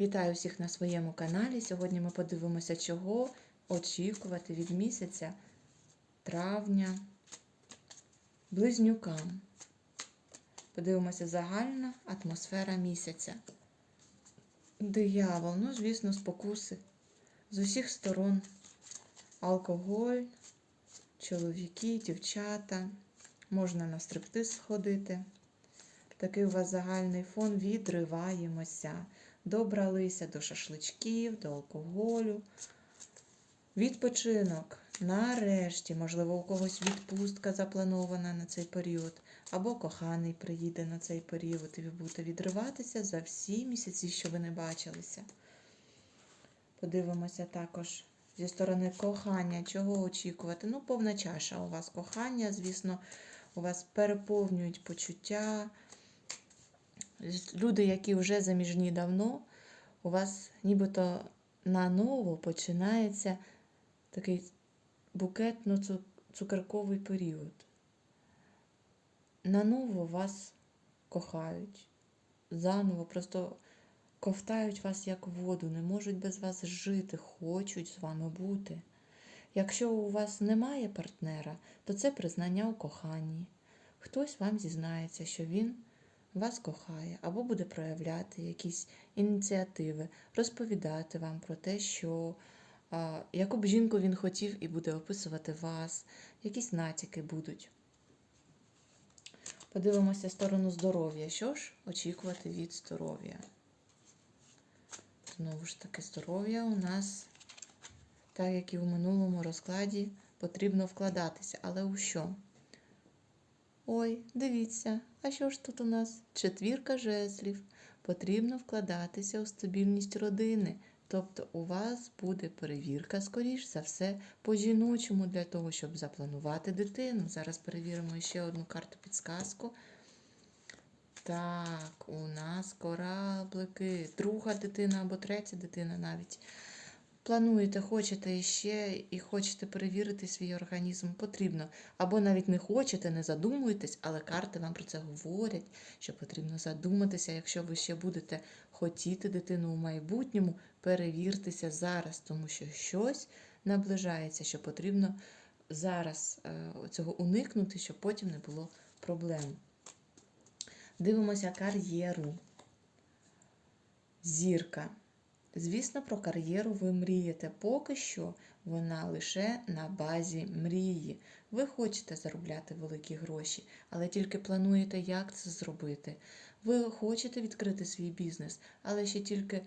Вітаю всіх на своєму каналі. Сьогодні ми подивимося, чого очікувати від місяця травня близнюкам. Подивимося загальна атмосфера місяця. Диявол, ну, звісно, спокуси з усіх сторон. Алкоголь, чоловіки, дівчата. Можна на стриптиз сходити. Такий у вас загальний фон відриваємося. Добралися до шашличків, до алкоголю. Відпочинок. Нарешті, можливо, у когось відпустка запланована на цей період, або коханий приїде на цей період, і ви будете відриватися за всі місяці, що ви не бачилися. Подивимося також зі сторони кохання, чого очікувати. Ну, повна чаша у вас кохання, звісно, у вас переповнюють почуття. Люди, які вже заміжні давно, у вас нібито наново починається такий букетно-цукерковий період. Наново вас кохають, заново просто ковтають вас як воду, не можуть без вас жити, хочуть з вами бути. Якщо у вас немає партнера, то це признання у коханні. Хтось вам зізнається, що він вас кохає, або буде проявляти якісь ініціативи, розповідати вам про те, що яку б жінку він хотів і буде описувати вас, якісь натяки будуть. Подивимося сторону здоров'я. Що ж очікувати від здоров'я? Знову ж таки, здоров'я у нас, так як і в минулому розкладі, потрібно вкладатися. Але у що? Ой, дивіться, а що ж тут у нас? Четвірка жезлів. Потрібно вкладатися у стабільність родини. Тобто у вас буде перевірка, скоріш за все, по-жіночому для того, щоб запланувати дитину. Зараз перевіримо ще одну карту підсказку. Так, у нас кораблики, друга дитина або третя дитина навіть. Плануєте, хочете ще і хочете перевірити свій організм, потрібно. Або навіть не хочете, не задумуєтесь, але карти вам про це говорять, що потрібно задуматися, якщо ви ще будете хотіти дитину у майбутньому, перевіртеся зараз, тому що щось наближається, що потрібно зараз е, цього уникнути, щоб потім не було проблем. Дивимося кар'єру. Зірка. Звісно, про кар'єру ви мрієте. Поки що вона лише на базі мрії. Ви хочете заробляти великі гроші, але тільки плануєте, як це зробити. Ви хочете відкрити свій бізнес, але ще тільки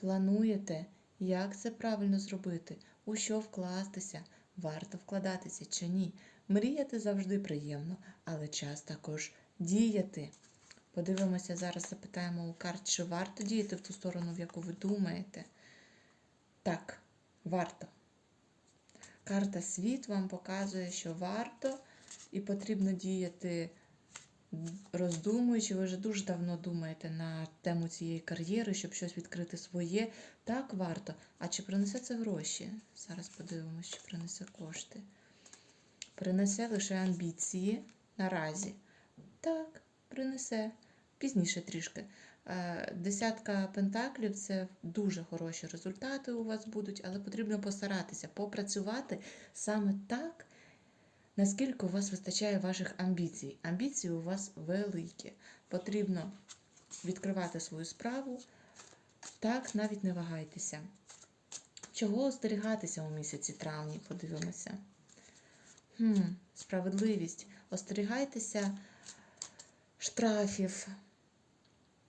плануєте, як це правильно зробити, у що вкластися, варто вкладатися чи ні. Мріяти завжди приємно, але час також діяти. Подивимося, зараз запитаємо у карт, чи варто діяти в ту сторону, в яку ви думаєте. Так, варто. Карта світ вам показує, що варто і потрібно діяти, роздумуючи, ви вже дуже давно думаєте на тему цієї кар'єри, щоб щось відкрити своє. Так, варто. А чи принесе це гроші? Зараз подивимося, чи принесе кошти. Принесе лише амбіції наразі. Так, принесе. Пізніше трішки. Десятка пентаклів це дуже хороші результати у вас будуть, але потрібно постаратися попрацювати саме так, наскільки у вас вистачає ваших амбіцій. Амбіції у вас великі. Потрібно відкривати свою справу. Так, навіть не вагайтеся. Чого остерігатися у місяці травні? Подивимося. Хм, Справедливість. Остерігайтеся штрафів.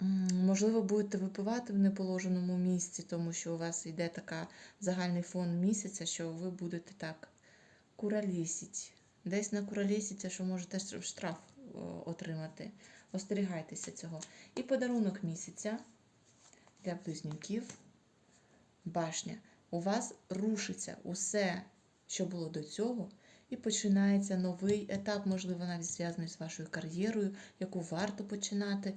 Можливо, будете випивати в неположеному місці, тому що у вас йде така загальний фон місяця, що ви будете так куралісіть. Десь на куралісіться, що можете штраф отримати. Остерігайтеся цього. І подарунок місяця для близнюків. Башня. У вас рушиться усе, що було до цього. І починається новий етап, можливо, навіть зв'язаний з вашою кар'єрою, яку варто починати.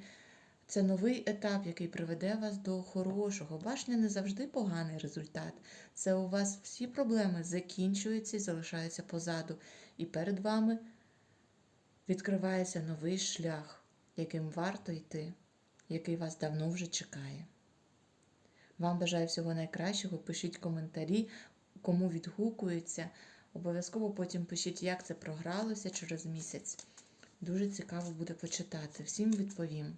Це новий етап, який приведе вас до хорошого. Башня не завжди поганий результат. Це у вас всі проблеми закінчуються і залишаються позаду. І перед вами відкривається новий шлях, яким варто йти, який вас давно вже чекає. Вам бажаю всього найкращого. Пишіть коментарі, кому відгукується. Обов'язково потім пишіть, як це програлося через місяць. Дуже цікаво буде почитати. Всім відповім.